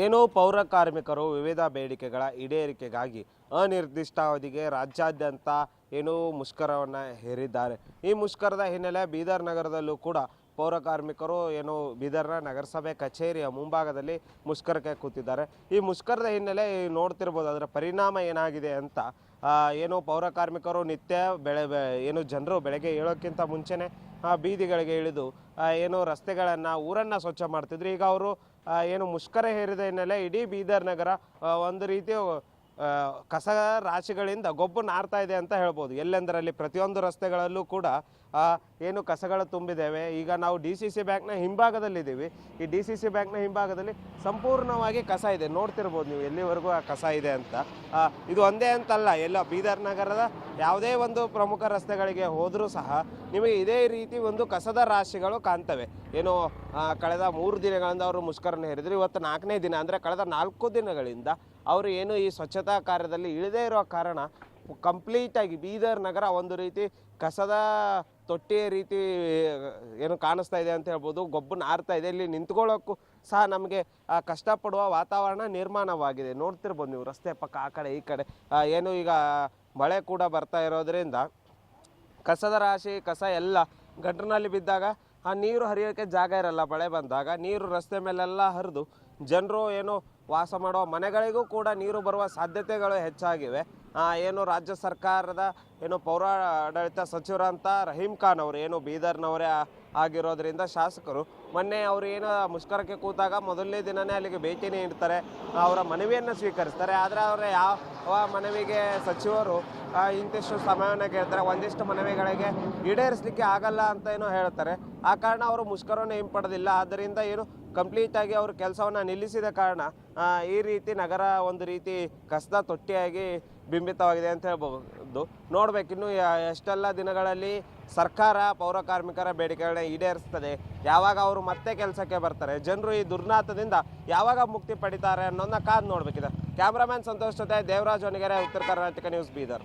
ಏನೋ ಪೌರ ಕಾರ್ಮಿಕರು ವಿವಿಧ ಬೇಡಿಕೆಗಳ ಈಡೇರಿಕೆಗಾಗಿ ಅನಿರ್ದಿಷ್ಟಾವಧಿಗೆ ರಾಜ್ಯಾದ್ಯಂತ ಏನೋ ಮುಷ್ಕರವನ್ನು ಹೇರಿದ್ದಾರೆ. ಈ ಮುಷ್ಕರದ ಹಿನ್ನೆಲೆ ಬೀದರ್ ನಗರದಲ್ಲೂ ಕೂಡ ಪೌರ ಕಾರ್ಮಿಕರು ಏನು ಬೀದರ್ನ ನಗರಸಭೆ ಕಚೇರಿಯ ಮುಂಭಾಗದಲ್ಲಿ ಮುಷ್ಕರಕ್ಕೆ ಕೂತಿದ್ದಾರೆ. ಈ ಮುಷ್ಕರದ ಹಿನ್ನೆಲೆ ನೋಡ್ತಿರ್ಬೋದು, ಅದರ ಪರಿಣಾಮ ಏನಾಗಿದೆ ಅಂತ ಏನು ಪೌರ ಕಾರ್ಮಿಕರು ನಿತ್ಯ ಬೆಳೆ ಏನು ಜನರು ಬೆಳಗ್ಗೆ ಏಳೋಕ್ಕಿಂತ ಮುಂಚೆನೆ ಬೀದಿಗಳಿಗೆ ಇಳಿದು ಏನು ರಸ್ತೆಗಳನ್ನು, ಊರನ್ನು ಸ್ವಚ್ಛ ಮಾಡ್ತಿದ್ರು. ಈಗ ಅವರು ಏನು ಮುಷ್ಕರ ಹೇರಿದ ಹಿನ್ನೆಲೆ ಇಡೀ ಬೀದರ್ ನಗರ ಒಂದು ರೀತಿ ಕಸ ರಾಶಿಗಳಿಂದ ಗೊಬ್ಬು ನಾರ್ತಾ ಇದೆ ಅಂತ ಹೇಳ್ಬೋದು. ಎಲ್ಲೆಂದರಲ್ಲಿ ಪ್ರತಿಯೊಂದು ರಸ್ತೆಗಳಲ್ಲೂ ಕೂಡ ಏನು ಕಸಗಳು ತುಂಬಿದ್ದೇವೆ. ಈಗ ನಾವು ಡಿ ಸಿ ಸಿ ಬ್ಯಾಂಕ್ನ ಹಿಂಭಾಗದಲ್ಲಿದ್ದೀವಿ. ಈ ಡಿ ಸಿ ಸಿ ಬ್ಯಾಂಕ್ನ ಹಿಂಭಾಗದಲ್ಲಿ ಸಂಪೂರ್ಣವಾಗಿ ಕಸ ಇದೆ. ನೋಡ್ತಿರ್ಬೋದು ನೀವು ಎಲ್ಲಿವರೆಗೂ ಆ ಕಸ ಇದೆ ಅಂತ. ಇದು ಒಂದೇ ಅಂತಲ್ಲ. ಎಲ್ಲ ಬೀದರ್ ನಗರದ ಯಾವುದೇ ಒಂದು ಪ್ರಮುಖ ರಸ್ತೆಗಳಿಗೆ ಹೋದರೂ ಸಹ ನಿಮಗೆ ಇದೇ ರೀತಿ ಒಂದು ಕಸದ ರಾಶಿಗಳು ಕಾಣ್ತವೆ. ಏನು ಕಳೆದ ಮೂರು ದಿನಗಳಿಂದ ಅವರು ಮುಷ್ಕರನ್ನು ಹೇರಿದ್ರು ಇವತ್ತು ನಾಲ್ಕನೇ ದಿನ ಅಂದರೆ ಕಳೆದ ನಾಲ್ಕು ದಿನಗಳಿಂದ ಅವರು ಏನು ಈ ಸ್ವಚ್ಛತಾ ಕಾರ್ಯದಲ್ಲಿ ಇಳದೇ ಇರೋ ಕಾರಣ ಕಂಪ್ಲೀಟಾಗಿ ಬೀದರ್ ನಗರ ಒಂದು ರೀತಿ ಕಸದ ತೊಟ್ಟಿಯ ರೀತಿ ಏನು ಕಾಣಿಸ್ತಾ ಇದೆ ಅಂತ ಹೇಳ್ಬೋದು. ಗೊಬ್ಬು ನಾರ್ತಾ ಇದೆ. ಇಲ್ಲಿ ನಿಂತ್ಕೊಳ್ಳೋಕ್ಕೂ ಸಹ ನಮಗೆ ಕಷ್ಟಪಡುವ ವಾತಾವರಣ ನಿರ್ಮಾಣವಾಗಿದೆ. ನೋಡ್ತಿರ್ಬೋದು ನೀವು ರಸ್ತೆ ಪಕ್ಕ, ಆ ಕಡೆ, ಈ ಕಡೆ. ಏನು ಈಗ ಮಳೆ ಕೂಡ ಬರ್ತಾ ಇರೋದ್ರಿಂದ ಕಸದ ರಾಶಿ, ಕಸ ಎಲ್ಲ ಗಟ್ರಿನಲ್ಲಿ ಬಿದ್ದಾಗ, ಆ, ನೀರು ಹರಿಯೋಕ್ಕೆ ಜಾಗ ಇರಲ್ಲ. ಮಳೆ ಬಂದಾಗ ನೀರು ರಸ್ತೆ ಮೇಲೆಲ್ಲ ಹರಿದು, ಜನರು ಏನು ವಾಸ ಮಾಡುವ ಮನೆಗಳಿಗೂ ಕೂಡ ನೀರು ಬರುವ ಸಾಧ್ಯತೆಗಳು ಹೆಚ್ಚಾಗಿವೆ. ಏನು ರಾಜ್ಯ ಸರ್ಕಾರದ ಏನು ಪೌರಾಡಳಿತ ಸಚಿವರಂತ ರಹೀಂ ಖಾನ್ ಅವರು, ಏನು ಬೀದರ್ನವರೇ ಆಗಿರೋದ್ರಿಂದ ಶಾಸಕರು, ಮೊನ್ನೆ ಅವರು ಏನು ಮುಷ್ಕರಕ್ಕೆ ಕೂತಾಗ ಮೊದಲನೇ ದಿನನೇ ಅಲ್ಲಿಗೆ ಭೇಟಿ ನೀಡ್ತಾರೆ, ಅವರ ಮನವಿಯನ್ನು ಸ್ವೀಕರಿಸ್ತಾರೆ. ಆದರೆ ಅವರ ಯಾವ ಮನವಿಗೆ ಸಚಿವರು ಇಂತಿಷ್ಟು ಸಮಯವನ್ನು ಕೇಳ್ತಾರೆ, ಒಂದಿಷ್ಟು ಮನವಿಗಳಿಗೆ ಈಡೇರಿಸಲಿಕ್ಕೆ ಆಗಲ್ಲ ಅಂತ ಏನೋ ಹೇಳ್ತಾರೆ. ಆ ಕಾರಣ ಅವರು ಮುಷ್ಕರವನ್ನು ಹಿಂಪಡೆದಿಲ್ಲ. ಆದ್ದರಿಂದ ಏನು ಕಂಪ್ಲೀಟ್ ಆಗಿ ಅವರು ಕೆಲಸವನ್ನು ನಿಲ್ಲಿಸಿದ ಕಾರಣ ಈ ರೀತಿ ನಗರ ಒಂದು ರೀತಿ ಕಸದ ತೊಟ್ಟಿಯಾಗಿ ಬಿಂಬಿತವಾಗಿದೆ ಅಂತ ಹೇಳ್ಬೋದು ನೋಡ್ಬೇಕು, ಇನ್ನು ಎಷ್ಟೆಲ್ಲ ದಿನಗಳಲ್ಲಿ ಸರ್ಕಾರ ಪೌರ ಕಾರ್ಮಿಕರ ಬೇಡಿಕೆಗಳನ್ನ ಈಡೇರಿಸ್ತದೆ. ಯಾವಾಗ ಅವರು ಮತ್ತೆ ಕೆಲಸಕ್ಕೆ ಬರ್ತಾರೆ? ಜನರು ಈ ದುರ್ನಾತದಿಂದ ಯಾವಾಗ ಮುಕ್ತಿ ಪಡಿತಾರೆ ಅನ್ನೋದನ್ನ ಕಾದು ನೋಡ್ಬೇಕಿದೆ. ಕ್ಯಾಮ್ರಾಮ್ಯಾನ್ ಸಂತೋಷ್ ಜೊತೆ ದೇವರಾಜ್ ಒಣಗೆರೆ ಉತ್ತರ ಕರ್ನಾಟಕ ನ್ಯೂಸ್ ಬೀದರ್.